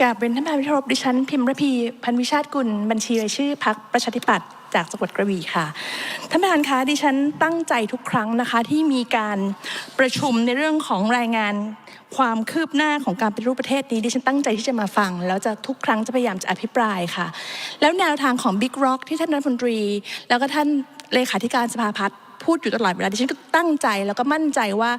กราบเรียนท่านประธานที่เคารพดิฉันพิมพ์ระพีพันวิชาติกุลบัญชีรายชื่อพักประชาธิปัตย์จากจังหวัดกระบี่ค่ะท่านประธานคะดิฉันตั้งใจทุกครั้งนะคะที่มีการประชุมในเรื่องของรายงานความคืบหน้าของการปฏิรูปประเทศนี้ดิฉันตั้งใจที่จะมาฟัง แล้วจะทุกครั้งจะพยายามจะอภิปรายค่ะ แล้วแนวทางของ Big Rock ที่ท่านรัฐมนตรี แล้วก็ท่านเลขาธิการสภาพัฒน์ พูดอยู่ตลอดเวลาดิฉันก็ตั้งใจแล้วก็มั่นใจว่า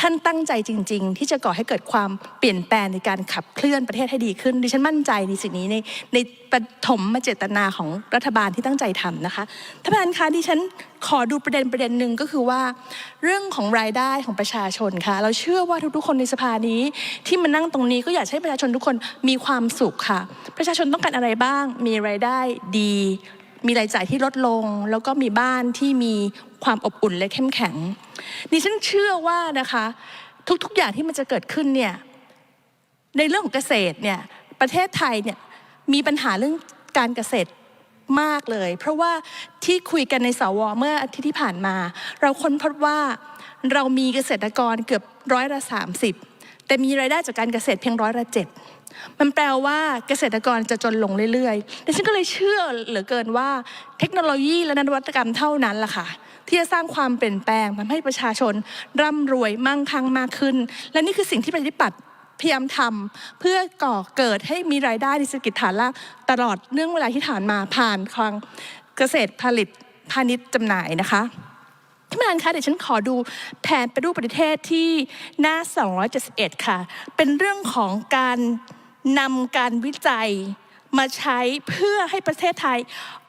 ท่านตั้งใจจริง ๆ ที่จะก่อให้เกิดความเปลี่ยนแปลงในการขับเคลื่อนประเทศให้ดีขึ้นดิฉันมั่นใจในสิ่งนี้ในในปฐมเจตนาของรัฐบาลที่ตั้งใจทำนะคะท่านประธานคะดิฉันขอดูประเด็นประเด็นหนึ่งก็คือว่า เรื่องของรายได้ของประชาชนค่ะ เราเชื่อว่าทุกๆ คนในสภานี้ ที่มานั่งตรงนี้ก็อยากให้ประชาชนทุกคนมีความสุขค่ะ ประชาชนต้องการอะไรบ้าง มีรายได้ดี มีรายจ่ายที่ลดลง แล้วก็มีบ้านที่มีความอบอุ่นและเข้มแข็งดิฉันเชื่อว่านะคะ ทุกๆอย่างที่มันจะเกิดขึ้นเนี่ยในเรื่องของเกษตรเนี่ยประเทศไทยเนี่ยมีปัญหาเรื่องการเกษตรมากเลย เพราะว่าที่คุยกันในสวเมื่ออาทิตย์ที่ผ่านมา เราค้นพบว่าเรามีเกษตรกรเกือบร้อยละสามสิบแต่มีรายได้จากการเกษตรเพียงร้อยละเจ็ด มันแปลว่าเกษตรกรจะจนลงเรื่อยๆแต่ฉันก็เลยเชื่อเหลือเกินว่า เทคโนโลยีและนวัตกรรมเท่านั้นล่ะค่ะ ที่จะสร้างความเปลี่ยนแปลงทำให้ประชาชนร่ำรวยมั่งคั่งมากขึ้น และนี่คือสิ่งที่ประชาธิปัตย์พยายามทำเพื่อก่อเกิดให้มีรายได้ในเศรษฐกิจฐานรากตลอดเนื่องเวลาที่ผ่านมาผ่านคลังเกษตรผลิตพาณิชย์จำหน่ายนะคะท่านประธานคะเดี๋ยวฉันขอดูแผนไปรูปประเทศที่หน้า 271 ค่ะ เป็นเรื่องของการ นำการวิจัยมาใช้เพื่อให้ประเทศไทย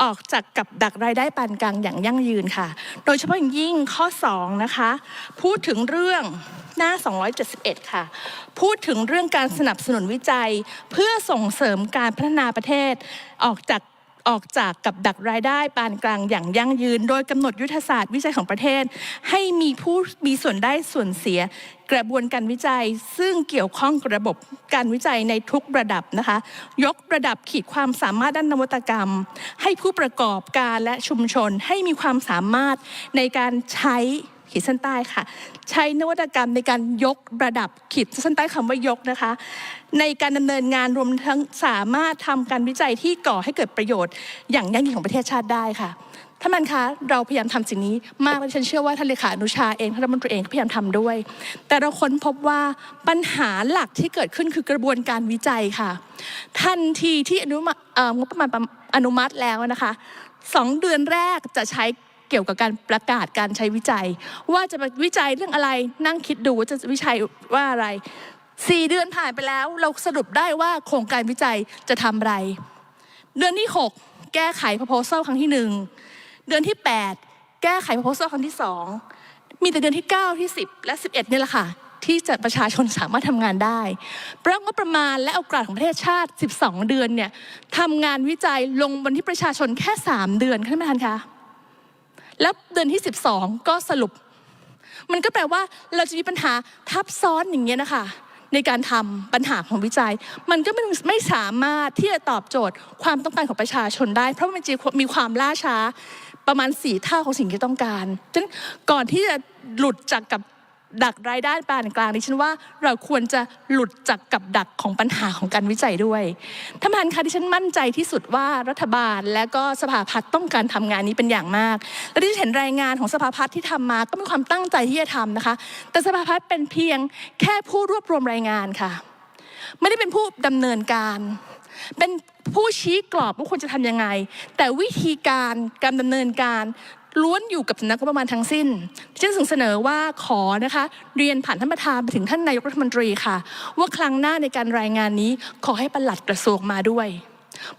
ออกจากกับดักรายได้ปานกลางอย่างยั่งยืนค่ะ โดยเฉพาะอย่างยิ่งข้อ 2 นะคะ พูดถึงเรื่องหน้า 271 ค่ะ พูดถึงเรื่องการสนับสนุนวิจัย เพื่อส่งเสริมการพัฒนาประเทศออกจาก ออกจากกับดักรายได้ปานกลางอย่างยั่งยืน โดยกำหนดยุทธศาสตร์วิจัยของประเทศ ให้มีผู้มีส่วนได้ส่วนเสียกระบวนการวิจัย ซึ่งเกี่ยวข้องกับระบบการวิจัยในทุกระดับนะคะ ยกระดับขีดความสามารถด้านนวัตกรรม ให้ผู้ประกอบการและชุมชนให้มีความสามารถในการใช้ ขีดเส้นใต้ค่ะ ใช้นวัตกรรมในการยกระดับขีดเส้นใต้คำว่ายกนะคะ ในการดำเนินงานรวมทั้งสามารถทำการวิจัยที่ก่อให้เกิดประโยชน์ อย่างยั่งยืนของประเทศชาติได้ค่ะท่านมันคะเราพยายามทำสิ่งนี้มากและฉันเชื่อว่าท่านเลขาอนุชาเองท่านรัฐมนตรีเองพยายามทำด้วย แต่เราค้นพบว่าปัญหาหลักที่เกิดขึ้นคือกระบวนการวิจัยค่ะ ทันทีที่อนุมัติเอ่องบประมาณอนุมัติแล้วนะคะสองเดือนแรกจะใช้ เกี่ยวกับการประกาศการใช้วิจัย ว่าจะมาวิจัยเรื่องอะไรนั่งคิดดูว่าจะวิจัยว่าอะไรสี่เดือนผ่านไปแล้ว เราสรุปได้ว่าโครงการวิจัยจะทำอะไร เดือนที่ 6 แก้ไข proposal ครั้งที่หนึ่งเดือนที่ 8 แก้ไข proposal ครั้งที่สองมีแต่เดือนที่ 9 ที่ 10 และ 11นี่แหละค่ะ ที่จะประชาชนสามารถทำงานได้เพราะงบประมาณและโอกาสของประเทศชาติ 12 เดือนเนี่ยทำงานวิจัยลงบนที่ประชาชนแค่ 3 เดือนค่ะท่านประธานคะ แล้วเดือนที่ 12 ก็สรุป มันก็แปลว่าเราจะมีปัญหาทับซ้อนอย่างเงี้ยนะคะในการทำปัญหาของวิจัย มันก็ไม่ไม่สามารถที่จะตอบโจทย์ความต้องการของประชาชนได้ เพราะมันจะมีความล่าช้าประมาณสี่เท่าของสิ่งที่ต้องการฉะนั้นก่อนที่จะหลุดจากกับ ดักรายได้ปานกลางดิฉันว่าเราควรจะหลุดจากกับดักของปัญหาของการวิจัยด้วยท่านประธานคะดิฉันมั่นใจที่สุดว่ารัฐบาลและก็สภาพัฒน์ต้องการทำงานนี้เป็นอย่างมาก และที่ฉันเห็นรายงานของสภาพัฒน์ที่ทำมาก็มีความตั้งใจที่จะทำนะคะ แต่สภาพัฒน์เป็นเพียงแค่ผู้รวบรวมรายงานค่ะ ไม่ได้เป็นผู้ดำเนินการ เป็นผู้ชี้กรอบว่าควรจะทำยังไง แต่วิธีการการดำเนินการ ล้วนอยู่กับสำนักงบประมาณทั้งสิ้นฉันถึงเสนอว่าขอนะคะ เรียนผ่านท่านประธานไปถึงท่านนายกรัฐมนตรีค่ะ ว่าครั้งหน้าในการรายงานนี้ขอให้ปลัดกระทรวงมาด้วย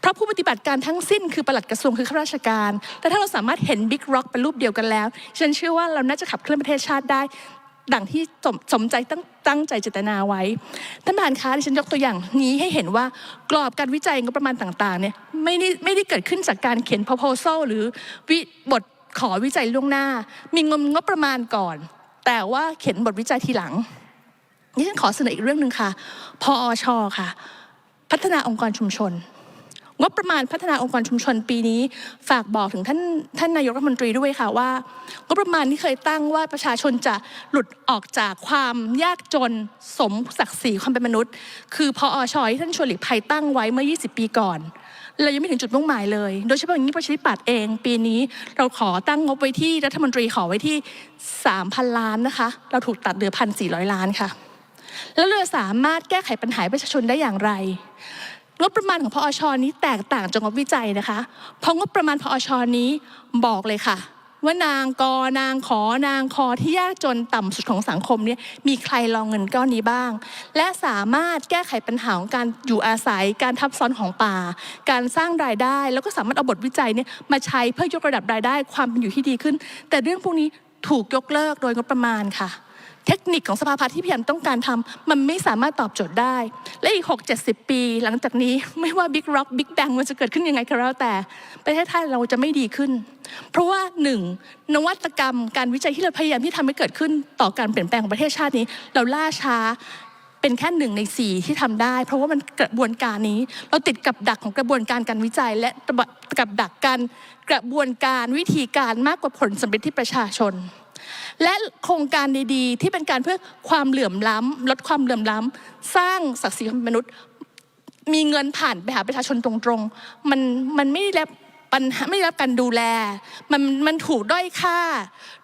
เพราะผู้ปฏิบัติการทั้งสิ้นคือปลัดกระทรวงคือข้าราชการ แต่ถ้าเราสามารถเห็นบิ๊กร็อกเป็นรูปเดียวกันแล้ว ฉันเชื่อว่าเราน่าจะขับเคลื่อนประเทศชาติได้ ดังที่สมใจตั้งตั้งใจเจตนาไว้ ท่านประธานคะดิฉันยกตัวอย่างนี้ให้เห็นว่ากรอบการวิจัยงบประมาณต่างๆเนี่ยไม่ได้ไม่ได้เกิดขึ้นจากการเขียน proposal หรือวิบท ขอวิจัยล่วงหน้า มีงบงบประมาณก่อน แต่ว่าเขียนบทวิจัยทีหลังนี่ฉันขอเสนออีกเรื่องหนึ่งค่ะพอชค่ะ พัฒนาองค์กรชุมชนงบประมาณพัฒนาองค์กรชุมชนปีนี้ ฝากบอกถึงท่านท่านนายกรัฐมนตรีด้วยค่ะว่างบประมาณที่เคยตั้งว่าประชาชนจะหลุดออกจากความยากจนสมศักดิ์ศรีความเป็นมนุษย์ คือพออชที่ท่านชวนหลีกภัยตั้งไว้เมื่อ 20 ปีก่อน เรายังไม่ถึงจุดมุ่งหมายเลย โดยเฉพาะอย่างนี้ประชาธิปัตย์เอง ปีนี้เราขอตั้งงบไว้ที่รัฐมนตรีขอไว้ที่ 3,000 ล้านนะคะ เราถูกตัดเหลือ 1,400 ล้านค่ะ แล้วเราจะสามารถแก้ไขปัญหาประชาชนได้อย่างไรงบประมาณของพอชนี้แตกต่างจากงบวิจัยนะคะ เพราะงบประมาณพอชนี้บอกเลยค่ะ ว่านางกอนางขอนางคอที่ยากจนต่ำสุดของสังคมเนี่ยมีใครรองเงินก้อนนี้บ้าง และสามารถแก้ไขปัญหาของการอยู่อาศัย การทับซ้อนของป่า การสร้างรายได้ แล้วก็สามารถเอาบทวิจัยเนี่ยมาใช้เพื่อยกระดับรายได้ความเป็นอยู่ที่ดีขึ้น แต่เรื่องพวกนี้ ถูกยกเลิกโดยงบประมาณค่ะ เทคนิคของสภาพัฒน์ที่พยายามต้องการทำมันไม่สามารถตอบโจทย์ได้ และอีก 6 70 ปี หลังจากนี้ไม่ว่าบิ๊กร็อกบิ๊กแบงมันจะเกิดขึ้นยังไงก็แล้วแต่ ประเทศไทยเราจะไม่ดีขึ้น เพราะว่าหนึ่งนวัตกรรมการวิจัยที่เราพยายามที่ทำให้เกิดขึ้นต่อการเปลี่ยนแปลงของประเทศชาตินี้ เราล่าช้า เป็นแค่หนึ่งในสี่ที่ทำได้ เพราะว่ามันกระบวนการนี้ เราติดกับดักของกระบวนการการวิจัย และกับดักการกระบวนการวิธีการมากกว่าผลสำเร็จที่ประชาชน และโครงการดีๆ ที่เป็นการเพื่อความเหลื่อมล้ำลดความเหลื่อมล้ำสร้างศักดิ์ศรีของมนุษย์ มีเงินผ่านไปหาประชาชนตรงๆ มันมันไม่ได้รับปัญหาไม่ได้รับการดูแล มันมันถูกด้อยค่า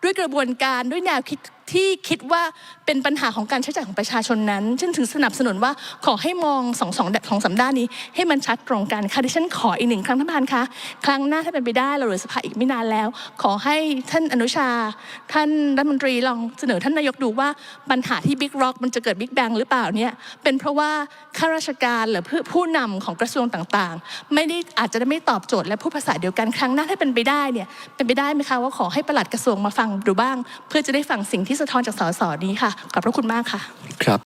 ด้วยกระบวนการด้วยแนวคิด ที่คิดว่าเป็นปัญหาของการใช้จ่ายของประชาชนนั้นฉันถึงสนับสนุนว่าขอให้มองสองสองสองสามด้านนี้ ให้มันชัดตรงกันค่ะที่ฉันขออีกหนึ่งครั้งท่านประธานคะครั้งหน้าถ้าเป็นไปได้เราเหลือสภาอีกไม่นานแล้ว ขอให้ท่านอนุชา ท่านรัฐมนตรีลองเสนอท่านนายกดูว่าปัญหาที่บิ๊กร็อกมันจะเกิดบิ๊กแบงหรือเปล่าเนี่ยเป็นเพราะว่าข้าราชการหรือผู้นำของกระทรวงต่างๆ ไม่ได้อาจจะไม่ตอบโจทย์และพูดภาษาเดียวกันครั้งหน้าถ้าเป็นไปได้เนี่ยเป็นไปได้ไหมคะว่าขอให้ประหลัดกระทรวงมาฟังดูบ้าง เพื่อจะได้ฟังสิ่งที่สะท้อนจากสสนี้ค่ะขอบพระคุณมากค่ะครับ